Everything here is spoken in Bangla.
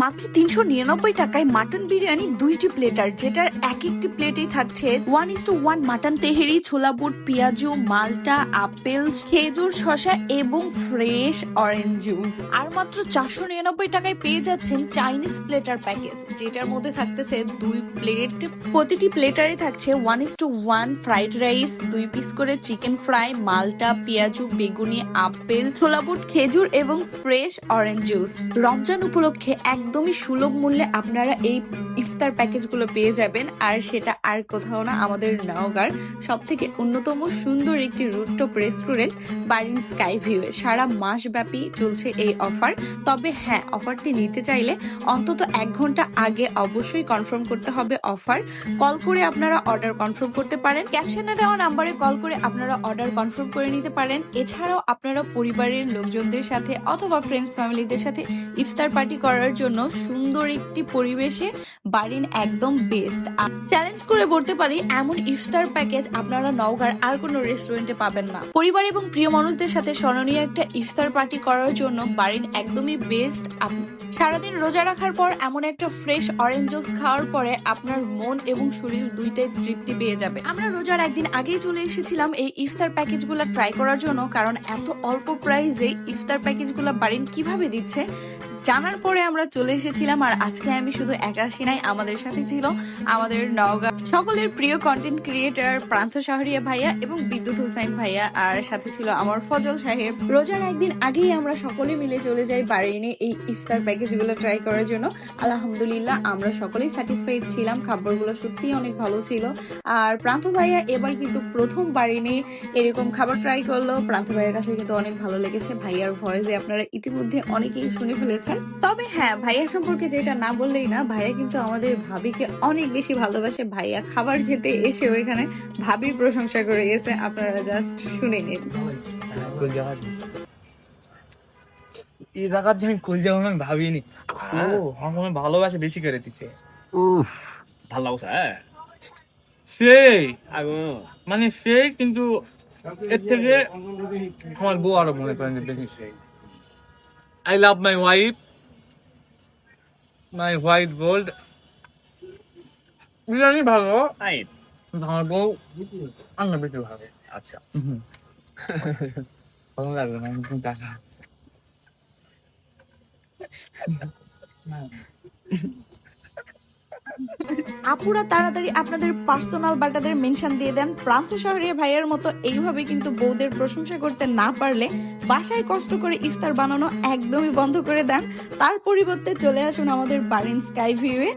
মাত্র তিনশো নিরানব্বই টাকায় মাটন বিরিয়ানি দুইটি প্লেটার যেটার এক একটি প্লেটেই থাকছে one is to one mutton Tehri, ছোলা বুট, পেঁয়াজু, মালটা, আপেল, খেজুর, শসা এবং ফ্রেশ অরেঞ্জ জুস আর মাত্র চারশো নিরানব্বই টাকায় পেয়ে যাচ্ছেন চাইনিজ প্লেটার প্যাকেজ যেটার মধ্যে থাকতেছে দুই প্লেট প্রতিটি প্লেটারে থাকছে one is to one fried rice দুই পিস করে চিকেন ফ্রাই মালটা, পেঁয়াজু, বেগুনি, আপেল, ছোলা বুট, খেজুর এবং ফ্রেশ অরেঞ্জ জুস রমজান উপলক্ষে একদমই সুলভ মূল্যে আপনারা এই ইফতার প্যাকেজগুলো পেয়ে যাবেন, আর সেটা আর কোথাও না আমাদের নওগাঁর সব থেকে অন্যতম সুন্দর একটি রুটটপ রেস্টুরেন্ট বারিন স্কাই ভিউ সারা মাস ব্যাপী চলছে এই অফার তবে হ্যাঁ অফারটি নিতে চাইলে অন্তত এক ঘণ্টা আগে অবশ্যই কনফার্ম করতে হবে অফার কল করে আপনারা অর্ডার কনফার্ম করতে পারেন। ক্যাপশনে দেওয়া নাম্বারে কল করে আপনারা অর্ডার কনফার্ম করে নিতে পারেন। এছাড়াও আপনারা পরিবারের লোকজনদের সাথে অথবা ফ্রেন্ডস ফ্যামিলিদের সাথে ইফতার পার্টি করার জন্য সুন্দর একটি পরিবেশে বারিন একদম বেস্ট চ্যালেঞ্জ করে বলতে পারি, এমন ইফতার প্যাকেজ আপনারা নওগাঁর আর কোনো রেস্টুরেন্টে পাবেন না। পরিবার এবং প্রিয় মানুষদের সাথে স্মরণীয় একটা ইফতার পার্টি করার জন্য বারিন একদমই বেস্ট সারাদিন রোজা রাখার পর এমন একটা ফ্রেশ অরেঞ্জ জুস খাওয়ার পরে আপনার মন এবং শরীর দুইটাই তৃপ্তি পেয়ে যাবে। আমরা রোজার একদিন আগেই চলে এসেছিলাম এই ইফতার প্যাকেজগুলো ট্রাই করার জন্য, কারণ এত অল্প প্রাইজে ইফতার প্যাকেজগুলো বারিন কীভাবে দিচ্ছে জানার পরে আমরা চলে এসেছিলাম, আর আজকে আমি শুধু একা আসি নাই আমাদের সাথে ছিল আমাদের নওগাঁ সকলের প্রিয় কন্টেন্ট ক্রিয়েটার প্রান্ত শাহরিয়া ভাইয়া এবং বিদ্যুৎ হুসাইন ভাইয়া, আর সাথে ছিল আমার ফজল সাহেব। রোজার একদিন আগেই আমরা সকলে মিলে চলে যাই বারিনে এই ইফতার প্যাকেজগুলো ট্রাই করার জন্য। আলহামদুলিল্লাহ, আমরা সকলেই স্যাটিসফাইড ছিলাম, খাবারগুলো সত্যিই অনেক ভালো ছিল। আর প্রান্ত ভাইয়া এবার কিন্তু প্রথম বারিনে এরকম খাবার ট্রাই করল। প্রান্ত ভাইয়ের কাছে কিন্তু অনেক ভালো লেগেছে, ভাইয়ার ভয়েসে আপনারা ইতিমধ্যে অনেকেই শুনে ফেলেছেন তবে হ্যাঁ ভাইয়া সম্পর্কে যেটা না বললেই না ভাইয়া কিন্তু আমাদের ভাবিকে অনেক বেশি ভালোবাসে। ভাইয়া খাবার খেতে এসে ওইখানে ভাবির প্রশংসা করে গেছে। আপনারা জাস্ট শুনে নিন। এই জায়গার যে আমি কল যাব আমি ভাবিনি। ও আমার ভালোবাসে বেশি করে দিছে। উফ ভালো লাগছে হ্যাঁ। সেই আগুন মানে সেই কিন্তু এর থেকে আমার বউ আরও মনে করেন I love my wife my white gold biryani ভালো। আই। ভালো। আন্না বেশি ভালো। আচ্ছা। ভালো লাগবে না একদম টাকা আপুরা তাড়াতাড়ি আপনাদের পার্সোনাল বাটাদের মেনশন দিয়ে দেন। প্রান্ত শহরে ভাইয়ের মতো এইভাবে কিন্তু বউদের প্রশংসা করতে না পারলে বাসায় কষ্ট করে ইফতার বানানো একদমই বন্ধ করে দেন। তার পরিবর্তে চলে আসুন আমাদের বারিন স্কাই ভিউয়ে।